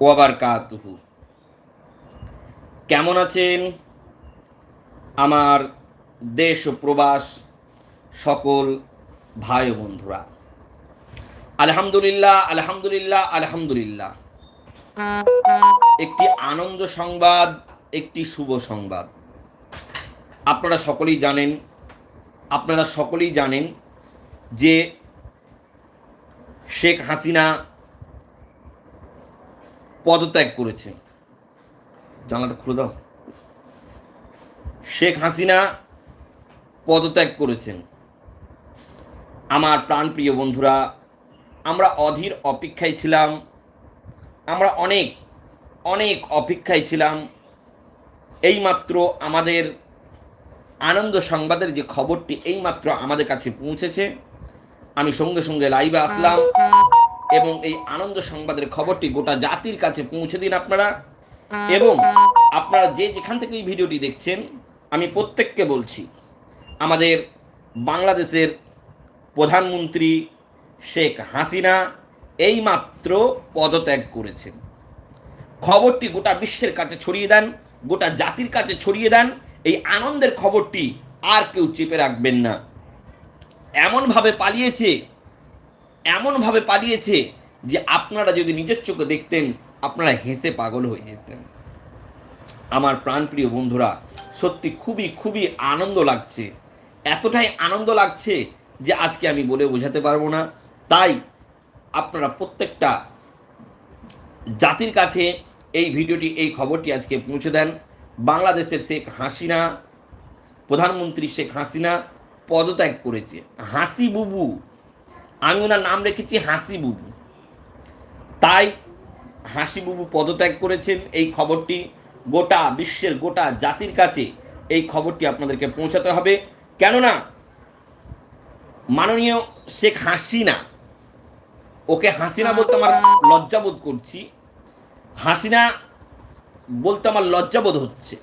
ওয়াবার কাতুহু কেমন আছেন আমার দেশ ও প্রবাস সকল ভাই বন্ধুরা? আলহামদুলিল্লাহ আলহামদুলিল্লাহ আলহামদুলিল্লাহ। একটি আনন্দ সংবাদ, একটি শুভ সংবাদ। আপনারা সকলেই জানেন, আপনারা সকলেই জানেন যে শেখ হাসিনা পদত্যাগ করেছে। জানলাটা খুলে দাও। শেখ হাসিনা পদত্যাগ করেছেন। আমার প্রাণপ্রিয় বন্ধুরা, আমরা অধীর অপেক্ষায় ছিলাম। আমরা অনেক অনেক অপেক্ষায় ছিলাম। এইমাত্র আমাদের আনন্দ সংবাদের যে খবরটি এইমাত্র আমাদের কাছে পৌঁছেছে। আমি সঙ্গে সঙ্গে লাইভে আসলাম। এবং এই আনন্দ সংবাদের খবরটি গোটা জাতির কাছে পৌঁছে দিন আপনারা। এবং আপনারা যে যেখান থেকে এই ভিডিওটি দেখছেন, আমি প্রত্যেককে বলছি, আমাদের বাংলাদেশের প্রধানমন্ত্রী শেখ হাসিনা এইমাত্র পদত্যাগ করেছেন। খবরটি গোটা বিশ্বের কাছে ছড়িয়ে দেন, গোটা জাতির কাছে ছড়িয়ে দেন, এই আনন্দের খবরটি আর কেউ চেপে রাখবেন না। এমনভাবে পালিয়েছে এমনভাবে পালিয়েছে যে আপনারা যদি নিজের চোখে দেখতেন, আপনারা হেসে পাগল হয়ে যেতেন। আমার প্রাণপ্রিয় বন্ধুরা, সত্যি খুবই খুবই আনন্দ লাগছে। এতটাই আনন্দ লাগছে যে আজকে আমি বলে বোঝাতে পারব না। তাই আপনারা প্রত্যেকটা জাতির কাছে এই ভিডিওটি, এই খবরটি আজকে পৌঁছে দেন। বাংলাদেশের শেখ হাসিনা, প্রধানমন্ত্রী শেখ হাসিনা পদত্যাগ করেছে। হাসি বুবু আমি ওনার নাম রেখেছি হাসি বুবু। তাই হাসি বুবু পদত্যাগ করেছেন। এই খবরটি গোটা বিশ্বের গোটা জাতির কাছে এই খবরটি আপনাদেরকে পৌঁছাতে হবে। কেননা মাননীয় শেখ হাসিনা, ওকে হাসিনা বলতে আমার লজ্জাবোধ করছি। হাসিনা বলতে আমার লজ্জাবোধ হচ্ছে।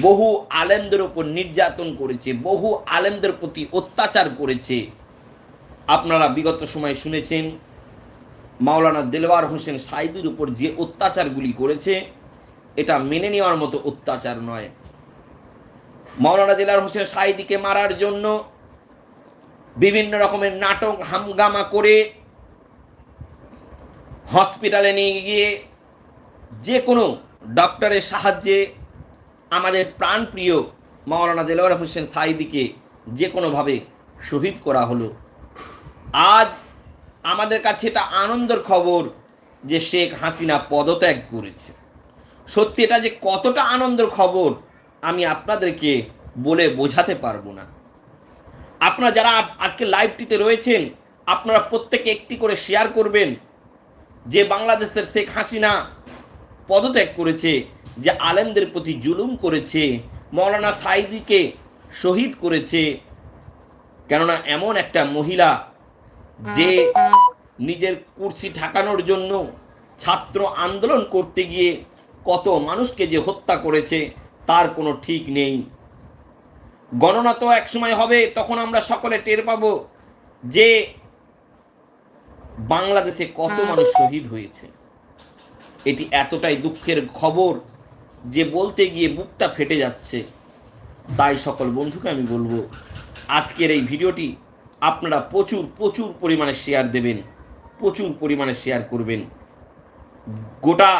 বহু আলেমদের ওপর নির্যাতন করেছে, বহু আলেমদের প্রতি অত্যাচার করেছে। আপনারা বিগত সময় শুনেছেন, মাওলানা দেলওয়ার হোসেন সাইদুর উপর যে অত্যাচারগুলি করেছে, এটা মেনে নেওয়ার মতো অত্যাচার নয়। মাওলানা দেলার হোসেন সাইদিকে মারার জন্য বিভিন্ন রকমের নাটক হামগামা করে হসপিটালে নিয়ে গিয়ে যে কোনো ডক্টরের সাহায্যে আমাদের প্রাণপ্রিয় মাওলানা দেলোয়ার হোসেন সাইদিকে যে কোনোভাবে শহীদ করা হলো। আজ আমাদের কাছে এটা আনন্দের খবর যে শেখ হাসিনা পদত্যাগ করেছে। সত্যি এটা যে কতটা আনন্দের খবর, আমি আপনাদেরকে বলে বোঝাতে পারব না। আপনারা যারা আজকে লাইভটিতে রয়েছেন, আপনারা প্রত্যেকে একটি করে শেয়ার করবেন যে বাংলাদেশের শেখ হাসিনা পদত্যাগ করেছে, যে আলেমদের প্রতি জুলুম করেছে, মৌলানা সাইদিকে শহীদ করেছে। কেননা এমন একটা মহিলা যে নিজের কুর্সি ঠাকানোর জন্য ছাত্র আন্দোলন করতে গিয়ে কত মানুষকে যে হত্যা করেছে, তার কোনো ঠিক নেই। গণনা তো একসময় হবে, তখন আমরা সকলে টের পাবো যে বাংলাদেশে কত মানুষ শহীদ হয়েছে। এটি এতটাই দুঃখের খবর যে বলতে গিয়ে বুকটা ফেটে যাচ্ছে। তাই সকল বন্ধুকে আমি বলব, আজকের এই ভিডিওটি আপনারা প্রচুর প্রচুর পরিমাণে শেয়ার দেবেন, প্রচুর পরিমাণে শেয়ার করবেন। গোটা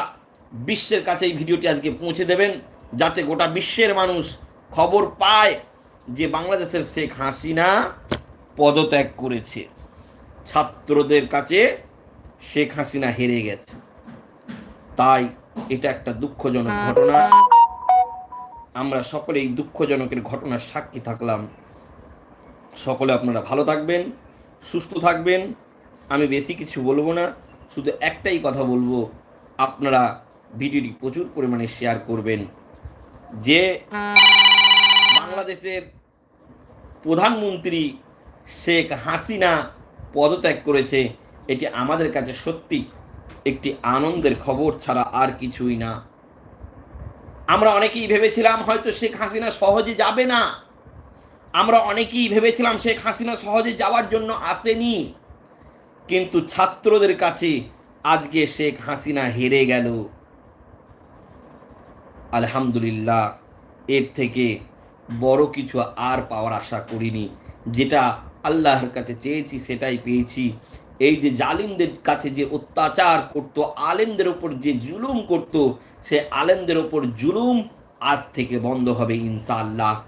বিশ্বের কাছে এই ভিডিওটি আজকে পৌঁছে দেবেন, যাতে গোটা বিশ্বের মানুষ খবর পায় যে বাংলাদেশের শেখ হাসিনা পদত্যাগ করেছে। ছাত্রদের কাছে শেখ হাসিনা হেরে গেছে। তাই এটা একটা দুঃখজনক ঘটনা। আমরা সকলে এই দুঃখজনকের ঘটনার সাক্ষী থাকলাম। সকলে আপনারা ভালো থাকবেন, সুস্থ থাকবেন। আমি বেশি কিছু বলব না, শুধু একটাই কথা বলব, আপনারা ভিডিওটি প্রচুর পরিমাণে শেয়ার করবেন। যে বাংলাদেশের প্রধানমন্ত্রী শেখ হাসিনা পদত্যাগ করেছে, এটি আমাদের কাছে সত্যি একটি আনন্দের খবর ছাড়া আর কিছুই না। আমরা অনেকেই ভেবেছিলাম হয়তো শেখ হাসিনা সহজে যাবে না। আমরা অনেকেই ভেবেছিলাম শেখ হাসিনা সহজে যাওয়ার জন্য আসেনি। কিন্তু ছাত্রদের কাছে আজকে শেখ হাসিনা হেরে গেল। আলহামদুলিল্লাহ, এর থেকে বড় কিছু আর পাওয়ার আশা করিনি। যেটা আল্লাহর কাছে চেয়েছি, সেটাই পেয়েছি। এই যে জালিমদের কাছে যে অত্যাচার করত, আলেমদের ওপর যে জুলুম করত, সে আলেমদের ওপর জুলুম আজ থেকে বন্ধ হবে ইনশাআল্লাহ।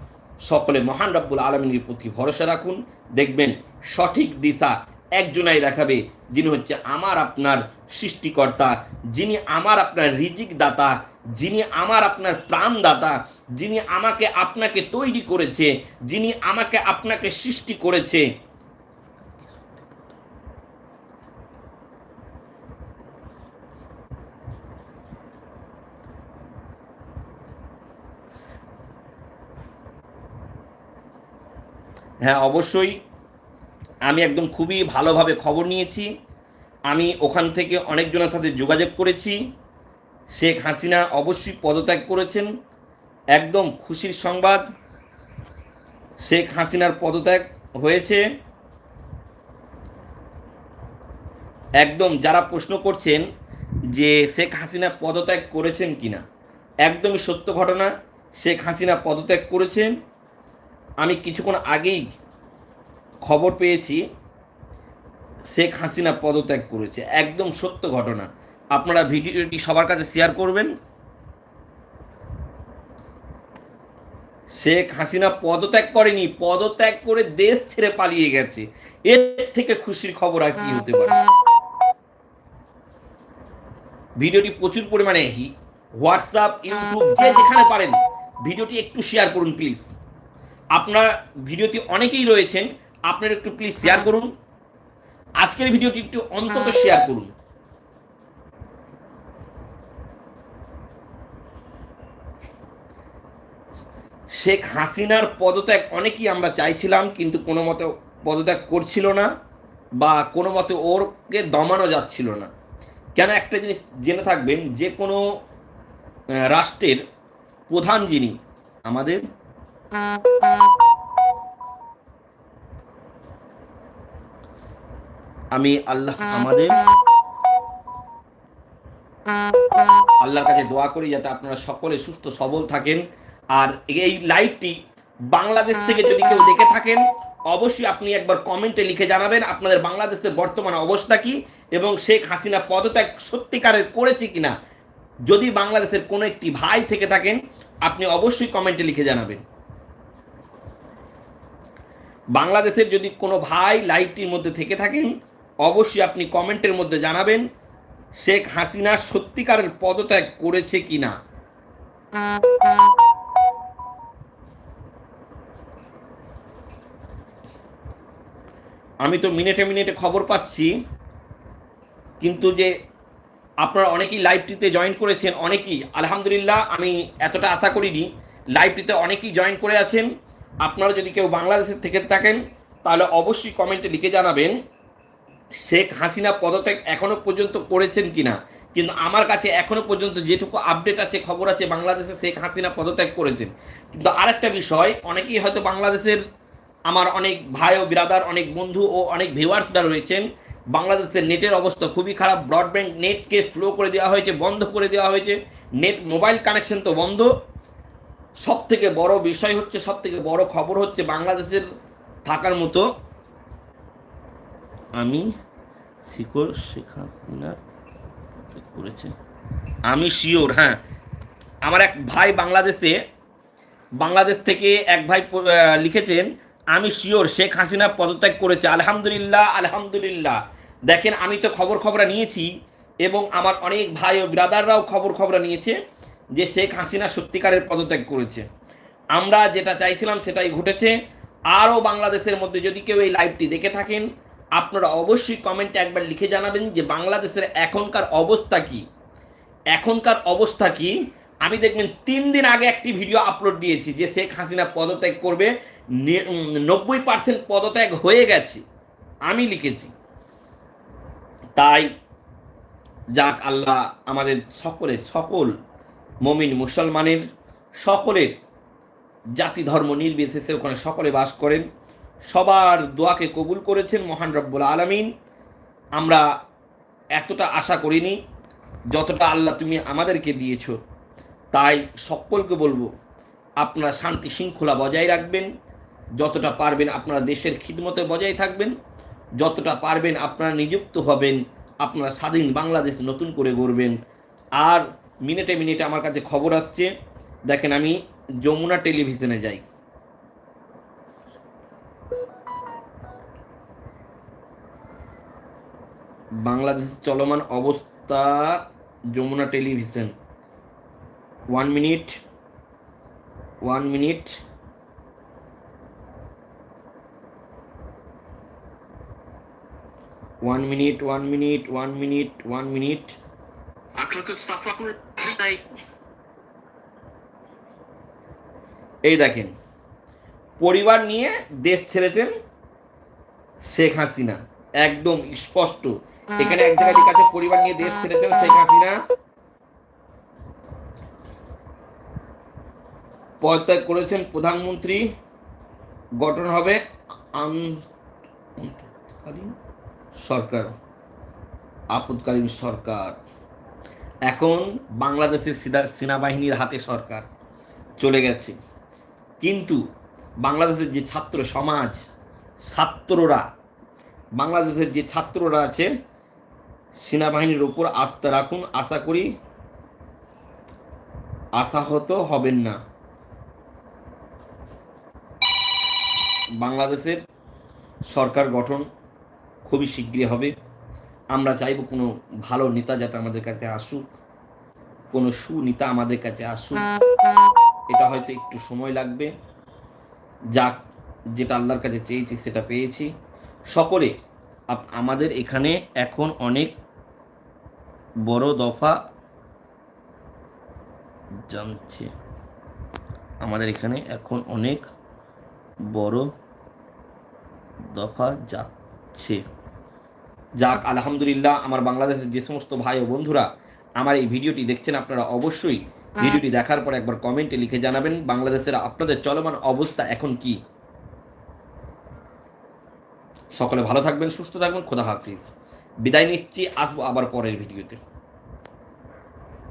সকলে মহান রব্বুল আলমিনের প্রতি ভরসা রাখুন। দেখবেন সঠিক দিশা একজনাই দেখাবে, যিনি হচ্ছে আমার আপনার সৃষ্টিকর্তা, যিনি আমার আপনার রিজিক দাতা যিনি আমার আপনার প্রাণদাতা, যিনি আমাকে আপনাকে তৈরি করেছে, যিনি আমাকে আপনাকে সৃষ্টি করেছে। হ্যাঁ অবশ্যই। আমি একদম খুবই ভালোভাবে খবর নিয়েছি। আমি ওখান থেকে অনেকজনের সাথে যোগাযোগ করেছি। শেখ হাসিনা অবশ্যই পদত্যাগ করেছেন। একদম খুশির সংবাদ। শেখ হাসিনার পদত্যাগ হয়েছে। একদম যারা প্রশ্ন করছেন যে শেখ হাসিনা পদত্যাগ করেছেন কিনা, একদমই সত্য ঘটনা। শেখ হাসিনা পদত্যাগ করেছেন। আমি কিছুক্ষণ আগেই খবর পেয়েছি, শেখ হাসিনা পদত্যাগ করেছে। একদম সত্য ঘটনা। আপনারা ভিডিওটি সবার কাছে শেয়ার করবেন। শেখ হাসিনা পদত্যাগ করেনি, পদত্যাগ করে দেশ ছেড়ে পালিয়ে গেছে। এর থেকে খুশির খবর আর কি হতে পারে? ভিডিওটি প্রচুর পরিমাণে হোয়াটসঅ্যাপ, ইউটিউব, যে যেখানে পারেন, ভিডিওটি একটু শেয়ার করুন প্লিজ আপনার ভিডিওটি অনেকেই রয়েছেন আপনারা একটু প্লিজ শেয়ার করুন। আজকের ভিডিওটি একটু অন্তত শেয়ার করুন। শেখ হাসিনার পদত্যাগ অনেকেই আমরা চাইছিলাম কিন্তু কোনো মতে পদত্যাগ করছিল না বা কোনো মতে ওরকে দমানো যাচ্ছিল না। কেন একটা জিনিস জেনে থাকবেন যে কোনো রাষ্ট্রের প্রধান যিনি আমাদের আমি আল্লাহ আমাদের আল্লাহর কাছে দোয়া করি যাতে আপনারা সকলে সুস্থ, সবল থাকেন। আর এই লাইভটি বাংলাদেশ থেকে যদি কেউ দেখে থাকেন, অবশ্যই আপনি একবার কমেন্টে লিখে জানাবেন আপনাদের বাংলাদেশের বর্তমান অবস্থা কি এবং শেখ হাসিনা পদত্যাগ সত্যিকারের করেছে কিনা। যদি বাংলাদেশের কোনো একটি ভাই থেকে থাকেন, আপনি অবশ্যই কমেন্টে লিখে জানাবেন। বাংলাদেশের যদি কোনো ভাই লাইভটির মধ্যে থেকে থাকেন, অবশ্যই আপনি কমেন্টের মধ্যে জানাবেন, শেখ হাসিনা সত্যিকারের পদত্যাগ করেছে কিনা আমি তো মিনিটে মিনিটে খবর পাচ্ছি, কিন্তু যে আপনারা অনেকেই লাইভটিতে জয়েন করেছেন, অনেকেই, আলহামদুলিল্লাহ, আমি এতটা আশা করিনি, লাইভটিতে অনেকেই জয়েন করে আছেন আপনারা যদি কেউ বাংলাদেশের থেকে থাকেন, তাহলে অবশ্যই কমেন্টে লিখে জানাবেন শেখ হাসিনা পদত্যাগ এখনও পর্যন্ত করেছেন কিনা। কিন্তু আমার কাছে এখনও পর্যন্ত যেটুকু আপডেট আছে, খবর আছে, বাংলাদেশে শেখ হাসিনা পদত্যাগ করেছেন। কিন্তু আরেকটা বিষয়, অনেকেই হয়তো বাংলাদেশের আমার অনেক ভাই ও বিরাদার অনেক বন্ধু ও অনেক ভিউয়ার্সরা রয়েছেন। বাংলাদেশের নেটের অবস্থা খুবই খারাপ ব্রডব্যান্ড নেটকে স্লো করে দেওয়া হয়েছে, বন্ধ করে দেওয়া হয়েছে। নেট মোবাইল কানেকশন তো বন্ধ। সব থেকে বড় বিষয় হচ্ছে সব থেকে বড় খবর হচ্ছে বাংলাদেশের থাকার মতো আমি শিকড় শেখ হাসিনা করেছে। আমি শিওর হ্যাঁ। আমার এক ভাই বাংলাদেশে, বাংলাদেশ থেকে এক ভাই লিখেছেন, আমি শিওর শেখ হাসিনা পদত্যাগ করেছে। আলহামদুলিল্লাহ আলহামদুলিল্লাহ। দেখেন, আমি তো খবর খবর নিয়েছি এবং আমার অনেক ভাই ও ব্রাদাররাও খবর খবর নিয়েছে। যে শেখ হাসিনা সত্যিকারের পদত্যাগ করেছে। আমরা যেটা চাইছিলাম সেটাই ঘটেছে। আরও বাংলাদেশের মধ্যে যদি কেউ এই লাইভটি দেখে থাকেন, আপনারা অবশ্যই কমেন্টে একবার লিখে জানাবেন যে বাংলাদেশের এখনকার অবস্থা কি। এখনকার অবস্থা কি? আমি দেখবেন তিন দিন আগে একটি ভিডিও আপলোড দিয়েছি যে শেখ হাসিনা পদত্যাগ করবে। নব্বই পার্সেন্ট পদত্যাগ হয়ে গেছে। আমি লিখেছি। তাই যাক, আল্লাহ আমাদের সকলের, সকল মমিন মুসলমানের সকলের জাতি, ধর্ম নির্বিশেষে ওখানে সকলে বাস করেন। সবার দোয়াকে কবুল করেছেন মহান রব্বুল আলমিন। আমরা এতটা আশা করিনি, যতটা আল্লাহ তুমি আমাদেরকে দিয়েছ। তাই সকলকে বলব, আপনারা শান্তি শৃঙ্খলা বজায় রাখবেন। যতটা পারবেন আপনারা দেশের খিদমতে বজায় থাকবেন। যতটা পারবেন আপনারা নিযুক্ত হবেন, আপনারা স্বাধীন বাংলাদেশ নতুন করে গড়বেন। আর মিনিটে মিনিটে আমার কাছে খবর আসছে। দেখেন, আমি যমুনা টেলিভিশনে যাই। বাংলাদেশের চলমান অবস্থা Jamuna television. One minute one minute. One minute one minute one minute one minute. আপনাকে সাফা করে নাই এই দেখেন, পরিবার নিয়ে দেশ ছেড়েছেন শেখ হাসিনা। একদম স্পষ্ট। এখানে এক জায়গায় আছে, পরিবার নিয়ে দেশ ছেড়েছেন শেখ হাসিনা। পদত্যাগ করেছেন প্রধানমন্ত্রী। গঠন হবে সরকার। আপদকালীন সরকার। এখন বাংলাদেশের সেনাবাহিনীর হাতে সরকার। চলে গেছে। কিন্তু বাংলাদেশের যে ছাত্র সমাজ, ছাত্ররা, বাংলাদেশের যে ছাত্ররা আছে, সেনাবাহিনীর ওপর আস্থা রাখুন। আশা করি আশাহত হবেন না। বাংলাদেশের সরকার গঠন খুবই শীঘ্রই হবে। আমরা চাইব কোনো ভালো নেতা যাতে আমাদের কাছে আসুক, কোনো সুনেতা আমাদের কাছে আসুক। এটা হয়তো একটু সময় লাগবে। যাক, যেটা আল্লাহর কাছে চেয়েছি সেটা পেয়েছি। সকলে আমাদের এখানে এখন অনেক বড় দফা জানছে আমাদের এখানে এখন অনেক বড় দফা যাচ্ছে। যাক, আলহামদুলিল্লাহ, আমার বাংলাদেশের যে সমস্ত ভাই ও বন্ধুরা আমার এই ভিডিওটি দেখছেন আপনারা অবশ্যই। ভিডিওটি দেখার পর একবার কমেন্টে লিখে জানাবেন বাংলাদেশের আপনাদের চলমান অবস্থা এখন কি। সকলে ভালো থাকবেন, সুস্থ থাকবেন, খোদা হাফিজ। বিদায় নিচ্ছি, আসব আবার পরের ভিডিওতে।